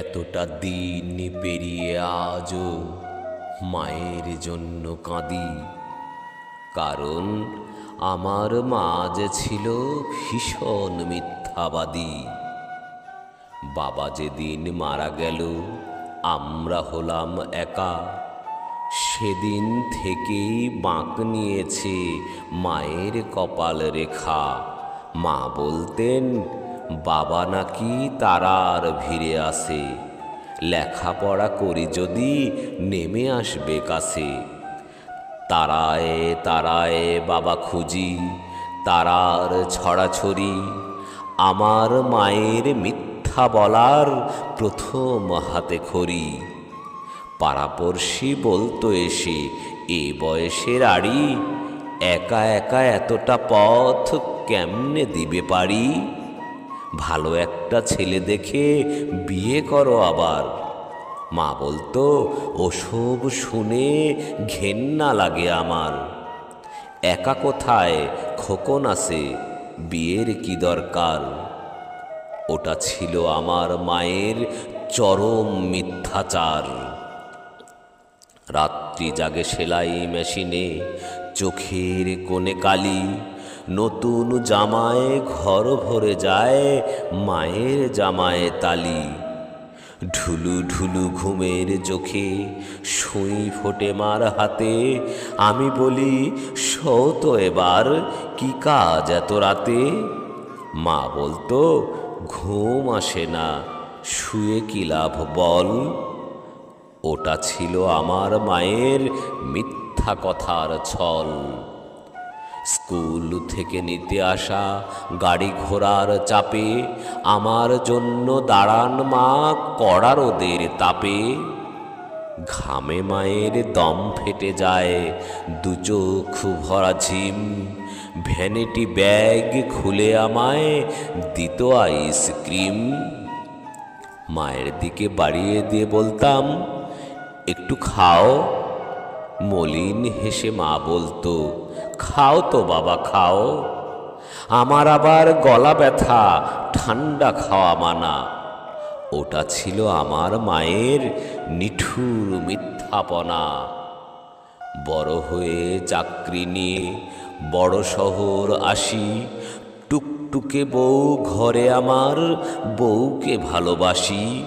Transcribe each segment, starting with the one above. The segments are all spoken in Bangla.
এতটা দিন পেরিয়ে আজও মায়ের জন্য কাঁদি। কারণ আমার মা যে ছিল ভীষণ মিথ্যাবাদী। বাবা যেদিন মারা গেল, আমরা হলাম একা। সেদিন থেকেই বাঁক নিয়েছে মায়ের কপাল রেখা। মা বলতেন বাবা নাকি তারার ভিড়ে আসে লেখাপড়া করি যদি নেমে আসবে কাছে। তারায় তারায় বাবা খুঁজি, তারার ছড়াছড়ি। আমার মায়ের মিথ্যা বলার প্রথম হাতে খড়ি। পাড়াপড়শি বলতো এসে, এ বয়সের আড়ি, একা একা এতটা পথ কেমনে দিবে পারি ভালো একটা ছেলে দেখে বিয়ে করো আবার। মা বলতো, ওসব শুনে ঘেন্না লাগে আমার। একা কোথায় খোকন আছে, বিয়ের কি দরকার? ওটা ছিল আমার মায়ের চরম মিথ্যাচার। রাত্রি জাগে সেলাই মেশিনে, চোখের কোণে কালি নতুন জামায় ঘর ভরে যায় মায়ের জামায় তালি। ঢুলু ঢুলু ঘুমের চোখে সুই ফোটে মার হাতে। আমি বলি সৌত এবার, কি কাজ এত রাতে? মা বলতো, ঘুম আসে না, শুয়ে কি লাভ বল? ওটা ছিল আমার মায়ের মিথ্যা কথার ছল। স্কুল থেকে নিতে আসা, গাড়ি ঘোড়ার চাপে, আমার জন্য দাঁড়ান মা কড়ার ওদের তাপে। ঘামে মায়ের দম ফেটে যায়, দু চোখ ভরা ঝিম। ভ্যানিটি ব্যাগ খুলে আমায় দিত আইসক্রিম মায়ের দিকে বাড়িয়ে দিয়ে বলতাম, একটু খাও। মলিন হেসে মা বলতো, খাও তো বাবা, খাও। আমার আবার গলা ব্যথা, ঠান্ডা খাওয়া মানা। ওটা ছিল আমার মায়ের নিঠুর মিথ্যাপনা। বড় হয়ে চাকরি নিয়ে বড় শহর আসি, টুকটুকে বউ ঘরে আমার বউকে ভালোবাসি।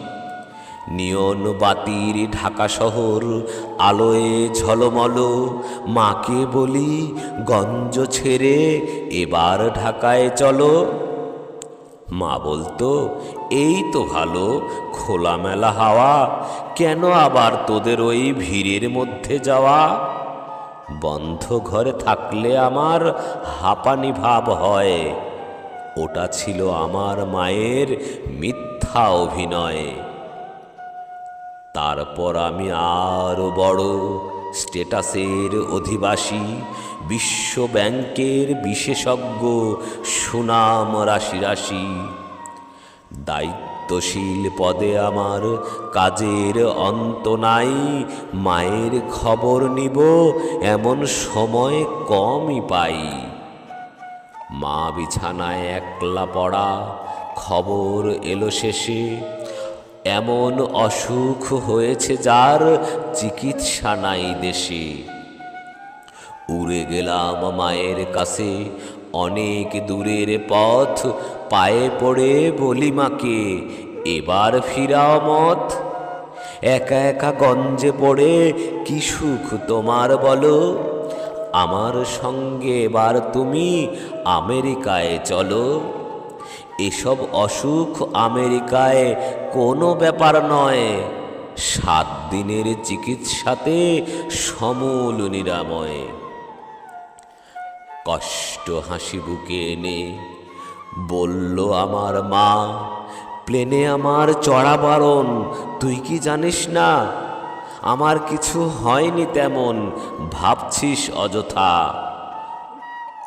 নিয়ন বাতির ঢাকা শহর, আলোয় ঝলমল। মাকে বলি, গঞ্জ ছেড়ে এবার ঢাকায় চলো। মা বলতো, এই তো ভালো, খোলামেলা হাওয়া, কেন আবার তোদের ওই ভিড়ের মধ্যে যাওয়া? বন্ধ ঘরে থাকলে আমার হাঁপানি ভাব হয়, ওটা ছিল আমার মায়ের মিথ্যা অভিনয়। তারপর আমি আরও বড় স্টেটাসের অধিবাসী, বিশ্ব ব্যাংকের বিশেষজ্ঞ, সুনাম রাশি রাশি। দায়িত্বশীল পদে আমার কাজের অন্ত নাই, মায়ের খবর নিব, এমন সময় কমই পাই। মা বিছানায় একলা পড়া, খবর এলো শেষে এমন অসুখ হয়েছে যার চিকিৎসা নাই দেশে। উড়ে গেলাম মায়ের কাছে, অনেক দূরের পথ, পায়ে পড়ে বলি মাকে, এবার ফিরাও মত? একা একা গঞ্জে পড়ে, কি সুখ তোমার বলো? আমার সঙ্গে এবার তুমি আমেরিকায় চলো। এসব অসুখ আমেরিকায় কোনো ব্যাপার নয়। সাত দিনের চিকিৎসাতে সমূল নিরাময়। কষ্ট হাসি বুকে এনে বলল আমার মা, প্লেনে আমার চড়া বারণ, তুই কি জানিস না? আমার কিছু হয়নি তেমন, ভাবছিস অযথা।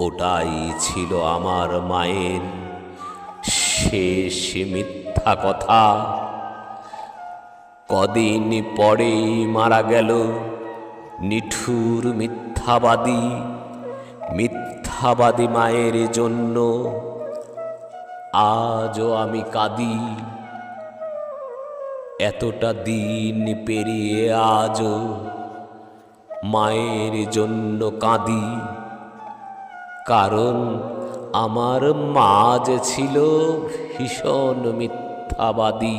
ওটাই ছিল আমার মায়ের শেষ মিথ্যা কথা। কদিন পরেই মারা গেল নিঠুর মিথ্যাবাদী মিথ্যাবাদী মায়ের জন্য। আজও আমি কাঁদি। এতটা দিন পেরিয়ে আজও মায়ের জন্য কাঁদি। কারণ আমার মা যে ছিল ভীষণ মিথ্যাবাদী